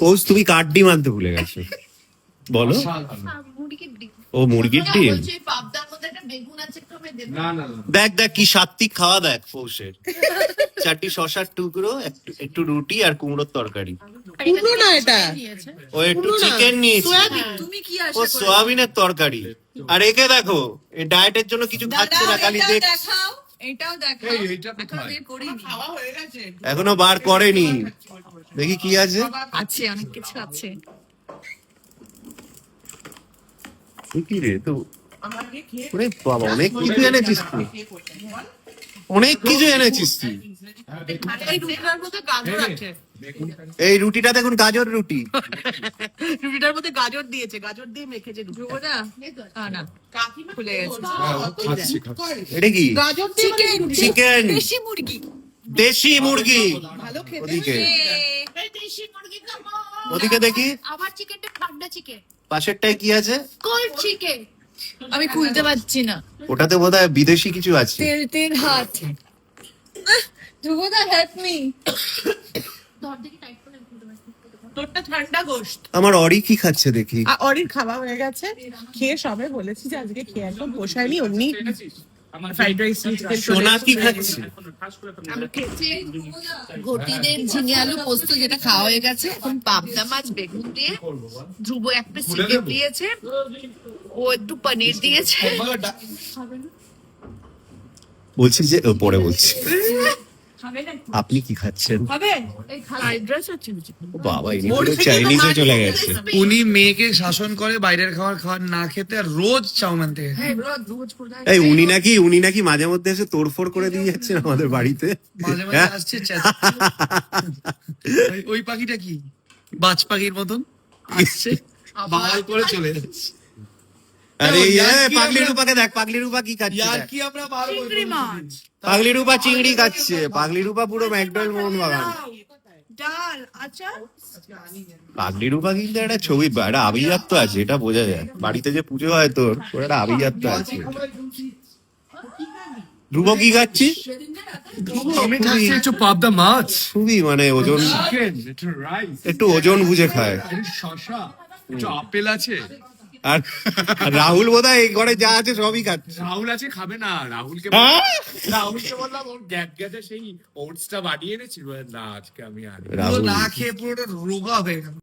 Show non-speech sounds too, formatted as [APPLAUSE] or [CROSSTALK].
পৌষ তুমি কাঠ ডিম আনতে ভুলে গেছো। বলো। ও মুরগির ডিম? বলছি পাবদার মধ্যে একটা বেগুন আছে একটু আমি দেবো। না না না দেখ দেখ কি সাত্বিক খাওয়া দেখ পৌষের। চারটি শশার টুকরো একটু- একটু রুটি আর কুমড়োর তরকারি। কুমড়ো না এটা? ও একটু চিকেন নিয়েছি। তুমি কি ও সোয়াবিনের তরকারি। আর একে দেখো এই ডায়েটের জন্য কিছু খাচ্ছে না খালি দেখ এটাও এইটা কোথায়? বের করিনি। এখনও বার করেনি। দেখি কি আছে। আছে অনেক কিছু আছে। কি রে তো ওরে বাবা অনেক কিছু এনেছিস তুই। অনেক কিছু এনেছিস তুই। এই রুটিটা দেখুন। গাজর রুটি। [LAUGHS] রুটিটার মধ্যে গাজর দিয়েছে গাজর দিয়ে মেখেছে ঢুকবো না। আ, খুলে গেছে। খাচ্ছি খাচ্ছি। এটা কি? গাজর দিয়ে মানে চিকেন দেশি মুরগি। দেশি মুরগি। ভালো খেতে ওদিকে। দেশি মুরগি ওদিকে দেখি। আবার চিকেনটা ঠান্ডা চিকেন পাশেরটায় কি আছে? কোল্ড চিকেন আমি খুলতে পারছি না। ওটাতে বোধহয় বিদেশি কিছু আছে। তেল তেল হাত। ধ্রুবদা হেল্প মি তোরটা ঠান্ডা গোস্ত আমার অরি কি খাচ্ছে দেখি? অরির খাওয়া হয়ে গেছে। খেয়ে সবে বলেছি যে আজকে খেয়ে একদম পোষায়নি অমনি ফ্রাইড রাইস সোনা কি খাচ্ছে? ঘটিদের ঝিঙে আলু পোস্ত যেটা খাওয়া হয়ে গেছে। এখন পাবদা মাছ বেগুন দিয়ে ধ্রুব একটা দিয়েছে। ও একটু পনির দিয়েছে। বলছি যে ও, পরে বলছি। আপনি কি খাচ্ছেন? বাবা চাইনিজে চলে গেছে। উনি মেয়েকে শাসন করে বাইরের খাবার খাবার না খেতে আর রোজ চাউমিন থেকে। হ্যাঁ এই উনি নাকি উনি নাকি মাঝে মধ্যে এসে তোড়ফোড় করে দিয়ে যাচ্ছেন আমাদের বাড়িতে। মাঝে মাঝে হ্যাঁ? আসছে ওই- ওই পাখিটা কি? বাজ পাখির মতন? আসছে বাল করে চলে যাচ্ছে। আরে পাগলি রূপাকে দেখ পাগলি রূপা কি খাচ্ছে ইয়ার কি আমরা চিংড়ি মাছ। পাগলি রূপা চিংড়ি খাচ্ছে পাগলি রূপা পুরো মোহন বাগান ডাল আচার। পাগলি রূপা কিন্তু একটা ছবি একটা আভিজাত্য আছে এটা বোঝা যায়। বাড়িতে যে পুজো হয় তোর ওর একটা আভিজাত্য আছে। ধ্রুব কি খাচ্ছিস খাচ্ছি একটু পাবদা মাছ। খুবই মানে ওজন একটু ওজন বুঝে খায়। শশা আপেল আছে? আর রাহুল বোধহয় এই ঘরে যা আছে সবই খাচ্ছে। রাহুল আছে খাবে না। রাহুলকে হ্যাঁ? রাহুলকে বললাম ওর গ্যাপ গ্যাপে সেই ওটসটা বানিয়ে এনেছিল না আজকে আমি আর না খেয়ে পুরোটা রোগা হয়ে গেল।